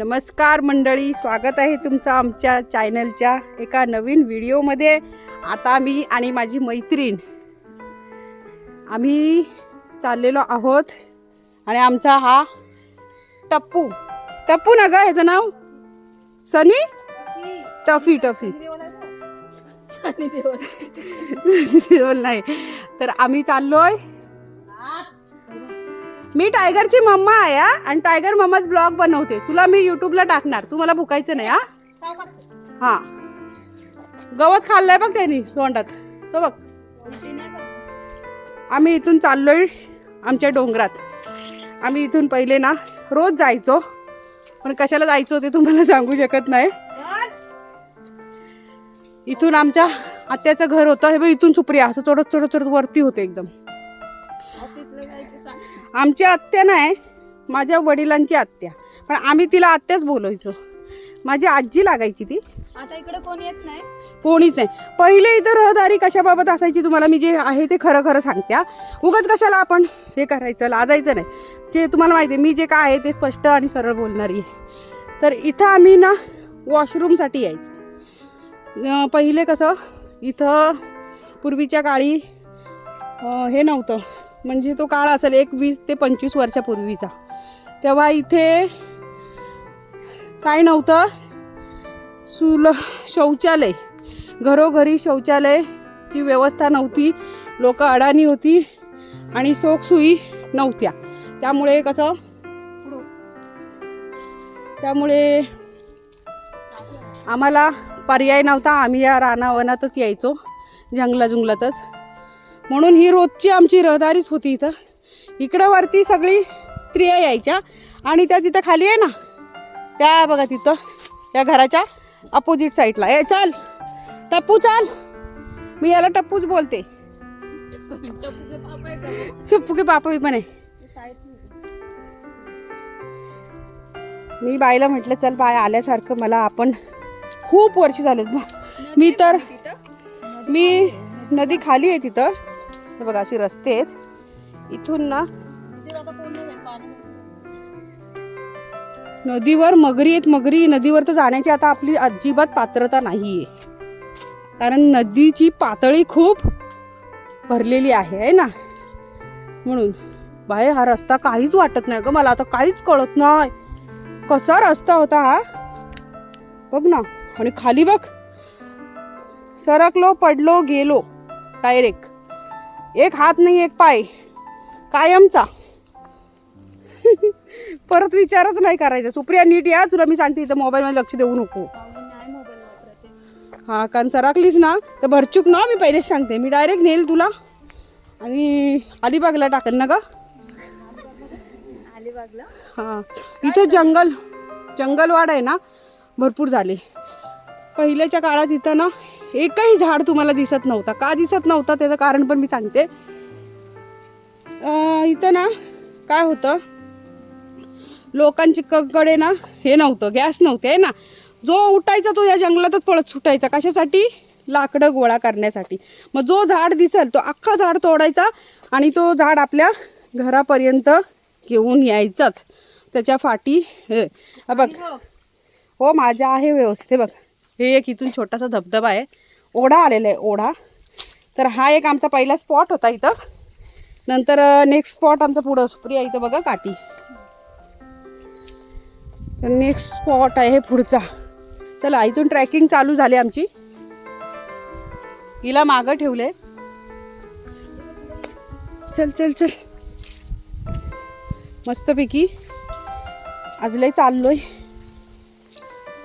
नमस्कार मंडळी स्वागत आहे तुमचं आमच्या चॅनलच्या एका नवीन व्हिडिओमध्ये. आता मी आणि माझी मैत्रीण आम्ही चाललेलो आहोत आणि आमचा हा टप्पू. टप्पू ना ग ह्याचं नाव? सनी? Tuffy Tuffy. देवल नाही. तर आम्ही चाललोय. मी टायगरची मम्मा आहे हा. आणि टायगर मम्माच ब्लॉग बनवते. तुला मी युट्यूबला टाकणार. तू मला भुकायचं नाही हा. हा. गवत खाल्लंय बघ त्यांनी तोंडात. तो बघ. आम्ही इथून चाललोय आमच्या डोंगरात. आम्ही इथून पहिले ना रोज जायचो. पण कशाला जायचो ते तुम्हाला सांगू शकत नाही. इथून आमच्या आत्याचं घर होतं. हे बघ इथून सुप्रिया असं चढत चढत चढत वरती होते एकदम. आमची आत्या नाही माझ्या वडिलांची आत्या. पण आम्ही तिला आत्याच बोलायचो. माझी आजी लागायची ती. आता इकडे कोण येत नाही? कोणीच नाही. पहिले इथं रहदारी कशाबाबत असायची तुम्हाला? मी जे आहे ते खरं खरं सांगते हा. उगाच कशाला आपण हे करायचं लाजायचं नाही. जे तुम्हाला माहिती आहे मी जे काय आहे ते स्पष्ट आणि सरळ बोलणारी आहे. तर इथं आम्ही ना वॉशरूमसाठी यायचो. पहिले कसं इथं पूर्वीच्या काळी हे नव्हतं. म्हणजे तो काळ असेल एक वीस ते पंचवीस वर्षापूर्वीचा. तेव्हा इथे काय नव्हतं? सुल शौचालय. घरोघरी शौचालयची व्यवस्था नव्हती. लोक अडाणी होती आणि सोखसुई नव्हत्या. त्यामुळे कसं? त्यामुळे आम्हाला पर्याय नव्हता. आम्ही या रानावनातच यायचो जंगला जुंगलातच म्हणून ही रोजची आमची रहदारीच होती इथं. इकडं वरती सगळी स्त्रिया यायच्या आणि त्या तिथं खाली आहे ना. त्या बघा तिथं या घराच्या अपोजिट साईडला ए चल. टप्पू चाल. मी याला टप्पूच बोलते. टप्पू के पापा पण आहे. मी बाईला म्हटलं चल बाय आल्यासारखं मला आपण खूप वर्ष झालेत मी तर मी नदी खाली आहे तिथं. हे बघा अशी रस्ते आहेत. इथून ना नदीवर मगरी आहेत. मगरी नदीवर तर जाण्याची आता आपली अजिबात पात्रता नाही आहे कारण नदीची पातळी खूप भरलेली आहे ना? म्हणून बाय हा रस्ता काहीच वाटत नाही ग. मला आता काहीच कळत नाही. कसा रस्ता होता हा? बघ ना. आणि खाली बघ. सरकलो पडलो गेलो. डायरेक्ट एक हात नाही एक पाय. कायमचा. परत विचारच नाही करायचा. सुप्रिया नीट या. तुला मी सांगते इथं मोबाईलमध्ये लक्ष देऊ नको. हां हा कारण सराकलीस ना तर भरचूक ना मी पहिलेच सांगते. मी डायरेक्ट नेल तुला. आणि अलिबागला टाकेल ना ग? अलिबागला हां. इथं जंगल जंगलवाड आहे ना भरपूर झाले. पहिल्याच्या काळात इथं ना एकही झाड तुम्हाला दिसत नव्हता. का दिसत नव्हता त्याचं कारण पण मी सांगते. अं, इथं ना काय होतं? लोकांची कडे ना हे नव्हतं गॅस नव्हते आहे ना? जो उठायचा तो या जंगलातच पळत सुटायचा. कशासाठी? लाकडं गोळा करण्यासाठी. मग जो झाड दिसेल तो अख्खा झाड तोडायचा आणि तो झाड आपल्या घरापर्यंत घेऊन यायचाच. त्याच्या फाटी हे हा बघ. हो. माझ्या आहे व्यवस्थित बघ. हे एक इथून छोटासा धबधबा आहे. ओढा आलेला आहे ओढा. तर हा एक आमचा पहिला स्पॉट होता इथं. नंतर नेक्स्ट स्पॉट आमचा पुढं प्रिया इथं बघा काठी. तर नेक्स्ट स्पॉट आहे पुढचा. चला इथून ट्रॅकिंग चालू झाली आमची. हिला मागं ठेवले चल चल चल. मस्तपैकी. आज लय चाललोय.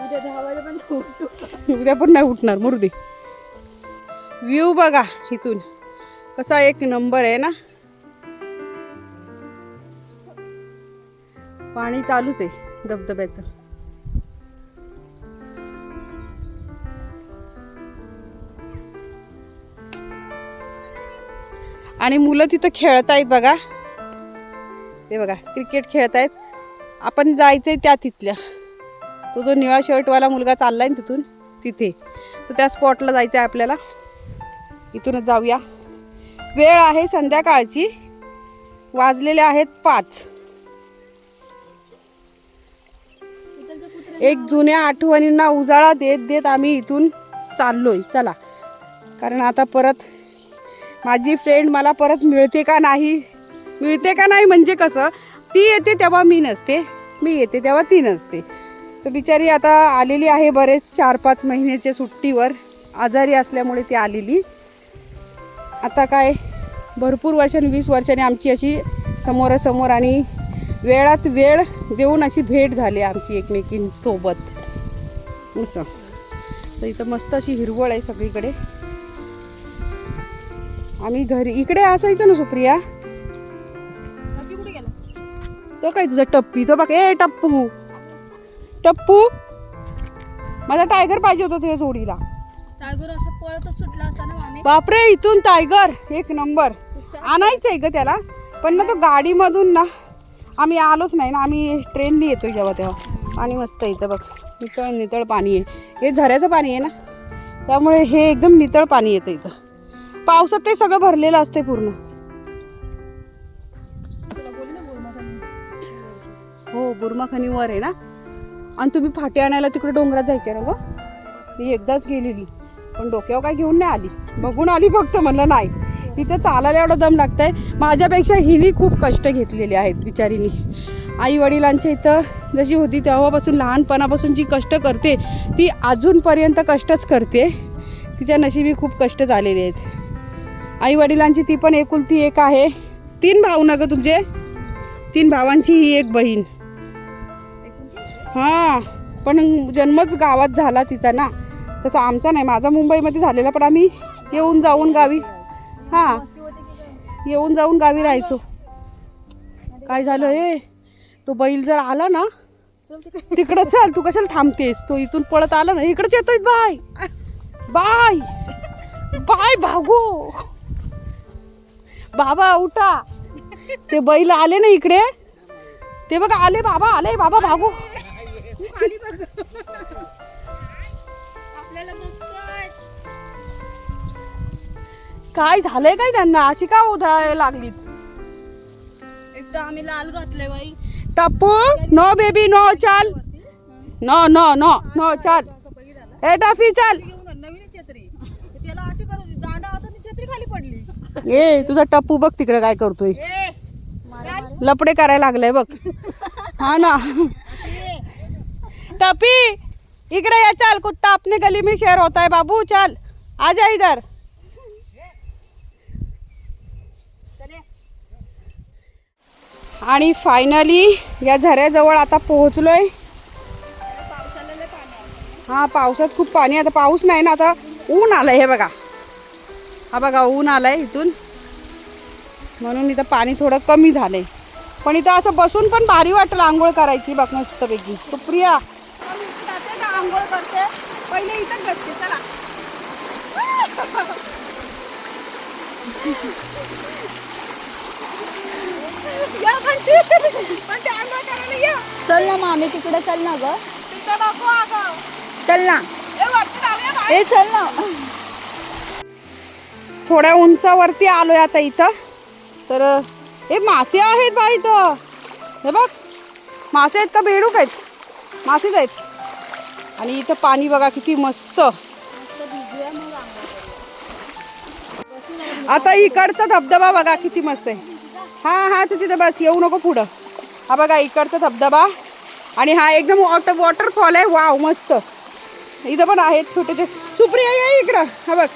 उद्या दहा वाजेपर्यंत उद्या पण नाही उठणार मुर्दी. व्ह्यू बघा इथून. कसा एक नंबर आहे ना? पाणी चालूच आहे धबधब्याचं. आणि मुलं तिथं खेळतायत बघा. ते बघा क्रिकेट खेळतायत. आपण जायचंय त्या तिथल्या. तो जो निळा शर्टवाला मुलगा चाललाय ना तिथून. तिथे. तर त्या स्पॉटला जायचं आहे आपल्याला. इथूनच जाऊया. वेळ आहे संध्याकाळची. वाजलेले आहेत पाच. एक जुन्या आठवणींना उजाळा देत देत आम्ही इथून चाललोय. चला. कारण आता परत माझी फ्रेंड मला परत मिळते का नाही? मिळते का नाही म्हणजे कसं? ती येते तेव्हा मी नसते. मी येते तेव्हा ती नसते. तर बिचारी आता आलेली आहे बरेच चार पाच महिन्याच्या सुट्टीवर. आजारी असल्यामुळे ती आलेली. आता काय भरपूर वर्षांनी वीस वर्षांनी आमची अशी समोरासमोर आणि वेळात वेळ देऊन अशी भेट झाली आमची एकमेकींसोबत. असं तर इथं मस्त अशी हिरवळ आहे सगळीकडे. आम्ही घरी इकडे असायचो ना सुप्रिया? तो काय तुझा टप्पी? तो बघ ए टप्पू! टप्पू माझा टायगर पाहिजे होता तुझ्या जोडीला. टायगर असं पळतच सुटला असता ना मामी. बापरे इथून टायगर एक नंबर सुसा आणायचं आहे ग त्याला पण ना तो गाडीमधून ना आम्ही आलोच नाही ना आम्ही ट्रेननी येतो जेव्हा तेव्हा. पाणी मस्त आहे इथं बघ. नितळ नितळ पाणी आहे. हे झऱ्याचं पाणी आहे ना त्यामुळे हे एकदम नितळ पाणी येतं इथं. पावसात ते सगळं भरलेलं असते पूर्ण. हो बुरमाखानी वर आहे ना. आणि तुम्ही फाटे आणायला तिकडे डोंगरात जायचे ना गं? मी एकदाच गेलेली. पण डोक्यावर काय घेऊन नाही आली. बघून आली फक्त म्हणलं नाही. इथं चालायला एवढा दम लागतंय. माझ्यापेक्षा हिने खूप कष्ट घेतलेले आहेत बिचारीनी. आई वडिलांच्या इथं जशी होती तेव्हापासून लहानपणापासून जी कष्ट करते. ती अजूनपर्यंत कष्टच करते. तिच्या नशिबी खूप कष्ट झालेले आहेत. आई वडिलांची ती पण एकुलती एक आहे. तीन भाऊ ना गं तुमचे? तीन भावांची ही एक बहीण. हां पण जन्मच गावात झाला तिचा ना. तसा आमचा नाही माझा मुंबईमध्ये झालेला पण आम्ही येऊन जाऊन गावी. हां येऊन जाऊन गावी राहायचो. काय झालं हे? तो बैल जर आला ना तिकडं चाल तू कशाला थांबतेस? तो इथून पळत आला ना इकडंच येतोय बाय. बाय. बाय भागो. बाबा उठा. ते बैल आले ना इकडे. ते बघा आले बाबा आले बाबा भागो. आपल्याला बघतोय. काय झालंय काय त्यांना? अशी का उधळायला लागली एकदा आम्ही लाल घातले बाई. टप्पू नो बेबी नो चाल. नो नो नो नो चाल. ए टफी चाल. घेऊन नवीन छत्री. त्याला अशी करत होती दांडा होता ती छत्री खाली पडली. ए तुझा टप्पू बघ तिकडे काय करतोय. लपडे करायला लागलाय बघ. हा ना. टपी इकडे या चाल कुत्ता अपने गली में शेर होता है बाबू चल आ जा इधर। आणि फायनली या झऱ्याजवळ आता पोहोचलोय. हा पावसात खूप पाणी. आता पाऊस नाही ना आता ऊन आलंय हे बघा. हा बघा ऊन आलंय इथून. म्हणून इथं पाणी थोडं कमी झालंय. पण इथं असं बसून पण भारी वाटेल आंघोळ करायची बघ मस्तपैकी. सुप्रिया आंघोळ करते. पहिले इथं बसते चला. चल ना मामी तिकडे चल ना ग. चल ना. ए चल ना. थोड्या उंचावरती आलोय आता इथं. तर हे मासे आहेत बा इथं. हे बघ. मासे आहेत का? बेडूक आहेत. मासेच आहेत. आणि इथं पाणी बघा किती मस्त. आता इकडचा धबधबा बघा किती मस्त आहे. हा हा तू तिथं बस येऊ नको पुढं. हा बघा इकडचा धबधबा. आणि हा एकदम वॉटर वॉटरफॉल आहे. वाव मस्त. इथं पण आहेत छोटे छोटे सुप्रिया ये इकडं. हा बघ.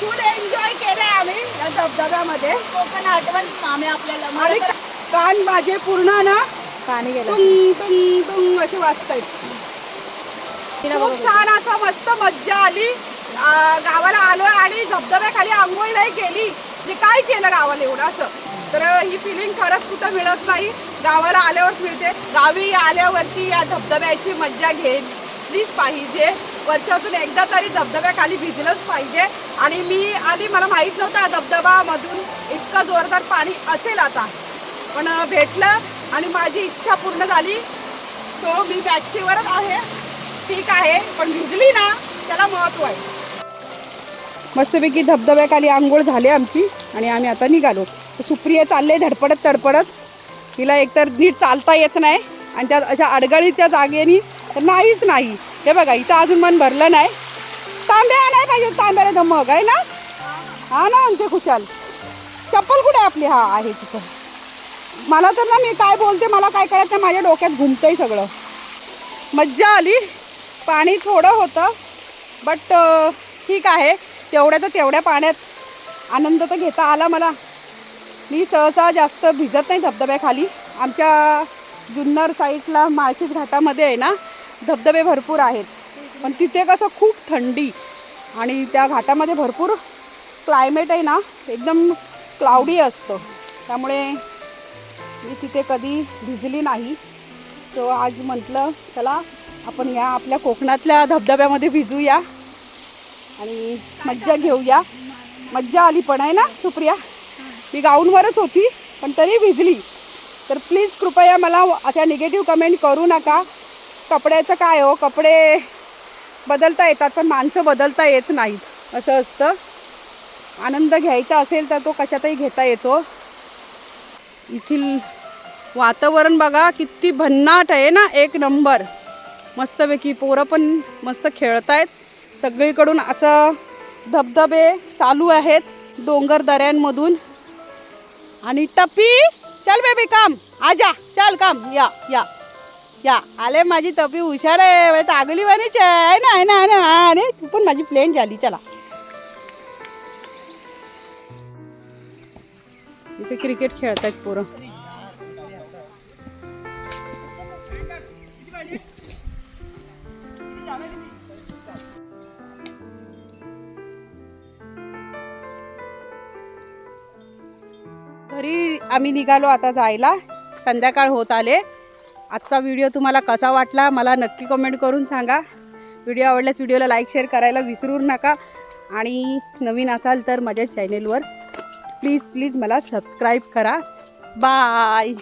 फुल एन्जॉय केलंय आम्ही या धबधब्यामध्ये. कोकण आठवण मामी आपल्याला. आणि कान माझे पूर्ण ना पाणी गेलं. टुंग टुंग टुंग असे वाजतायत. खूप छान असं मस्त मज्जा आली. गावाला आलो आणि धबधब्याखाली आंघोळ नाही केली. म्हणजे काय केलं गावाला एवढं असं? तर ही फिलिंग खरंच कुठं मिळत नाही. गावाला आल्यावरच मिळते. गावी आल्यावरती या धबधब्याची मज्जा घेतलीच पाहिजे. वर्षातून एकदा तरी धबधब्याखाली भिजलंच पाहिजे. आणि मी आली मला माहीत नव्हतं धबधबामधून इतकं जोरदार पाणी असेल आता. पण भेटलं आणि माझी इच्छा पूर्ण झाली. तो मी बॅटशीवरच आहे. ठीक आहे पण भिजली ना त्याला महत्त्व आहे. मस्तपैकी धबधब्याखाली आंघोळ झाली आमची. आणि आम्ही आता निघालो. सुप्रिया चालले धडपडत तडपडत तिला एकतर नीट चालता येत नाही आणि त्यात अशा अडगळीच्या जागेनी तर नाहीच नाही. हे बघा इथं अजून मन भरलं नाही. तांबे आणाय पाहिजे तांब्याला मग आहे ना? हा ना आणते खुशाल चप्पल कुठे आहे आपली? हा आहे तिथं. मला तर ना मी काय बोलते मला काय कळत नाही माझ्या डोक्यात घुमतंय सगळं. मज्जा आली. पाणी थोडं होतं बट ठीक आहे. तेवढ्या तर तेवढ्या पाण्यात आनंद तर घेता आला मला. मी सहसा जास्त भिजत नाही धबधब्याखाली. आमच्या जुन्नर साईडला माळशीज घाटामध्ये आहे ना धबधबे भरपूर आहेत. पण तिथे कसं खूप थंडी आणि त्या घाटामध्ये भरपूर क्लायमेट आहे ना एकदम क्लाउडी असतं. त्यामुळे मी तिथे कधी भिजली नाही. सो आज म्हटलं चला आपण या आपल्या कोकणातल्या धबधब्यामध्ये भिजूया आणि मज्जा घेऊया. मज्जा आली पण आहे ना सुप्रिया? मी गाऊनवरच होती पण तरी भिजली. तर प्लीज कृपया मला अशा निगेटिव्ह कमेंट करू नका. कपड्याचं काय हो कपडे बदलता येतात पण माणसं बदलता येत नाहीत. असं असतं. आनंद घ्यायचा असेल तर तो कशातही घेता येतो. येथील वातावरण बघा किती भन्नाट आहे ना एक नंबर. मस्तपैकी पोरं पण मस्त खेळतायत. सगळीकडून असं धबधबे चालू आहेत डोंगर दऱ्यांमधून. आणि टपी चल बेबी काम. आजा चल काम. या या. या. आले माझी टपी हुशार आहे. म्हणजे वाणीच आहे. ना आहे ना आहे ना. अरे तू पण माझी फ्रेंड झाली. चला. इथे क्रिकेट खेळतात पोरं. घरी आम्ही निघालो आता जायला. संध्याकाळ होत आले. आजचा व्हिडिओ तुम्हाला कसा वाटला मला नक्की कमेंट करून सांगा. व्हिडिओ आवडल्यास व्हिडिओला लाईक शेअर करायला विसरू नका. आणि नवीन असाल तर माझ्या चॅनेलवर प्लीज प्लीज मला सबस्क्राईब करा. बाय